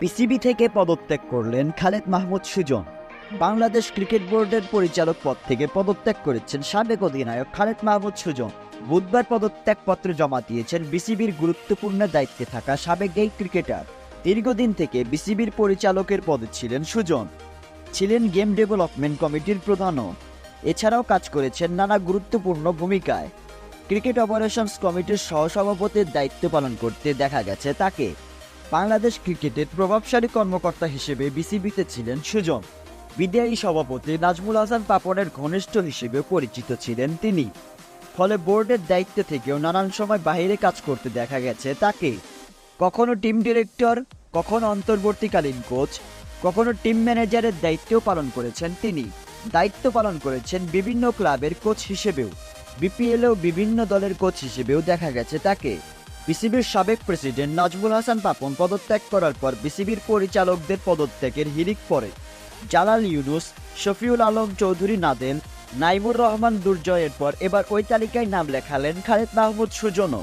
PCB থেকে পদত্যাগ করলেন খালেদ মাহমুদ সুজন। বাংলাদেশ ক্রিকেট বোর্ডের পরিচালক পদ থেকে পদত্যাগ করেছেন সাবেক অধিনায়ক খালেদ মাহমুদ সুজন। বুধবার পদত্যাগপত্র জমা দিয়েছেন বিসিবির গুরুত্বপূর্ণ দায়িত্বে থাকা সাবেক এই ক্রিকেটার। দীর্ঘদিন থেকে বিসিবির পরিচালকের পদে ছিলেন সুজন। ছিলেন গেম ডেভেলপমেন্ট কমিটির প্রধানও। এছাড়াও কাজ করেছেন নানা গুরুত্বপূর্ণ ভূমিকায়। ক্রিকেট অপারেশনস কমিটির সহসভাপতির দায়িত্ব পালন করতে দেখা গেছে তাকে। বাংলাদেশ ক্রিকেটের প্রভাবশালী কর্মকর্তা হিসেবে বিসিবিতে ছিলেন সুজন। বিদায়ী সভাপতি নাজমুল হাসান পাপনের ঘনিষ্ঠ হিসেবে পরিচিত ছিলেন তিনি। ফলে বোর্ডের দায়িত্ব থেকেও নানান সময় বাইরে কাজ করতে দেখা গেছে তাকে। কখনো টিম ডিরেক্টর, কখনো অন্তর্বর্তীকালীন কোচ, কখনো টিম ম্যানেজারের দায়িত্বও পালন করেছেন তিনি। দায়িত্ব পালন করেছেন বিভিন্ন ক্লাবের কোচ হিসেবেও। বিপিএলেও বিভিন্ন দলের কোচ হিসেবেও দেখা গেছে তাকে। বিসিবির সাবেক প্রেসিডেন্ট নাজমুল হাসান পাপন পদত্যাগ করার পর বিসিবির পরিচালকদের পদত্যাগের হিরিক পরে জালাল ইউনুস, শফিউল আলম চৌধুরী নাদেন, নাইমুর রহমান দুর্জয়ের পর এবার ওই তালিকায় নাম লেখালেন খালেদ মাহমুদ সুজনও।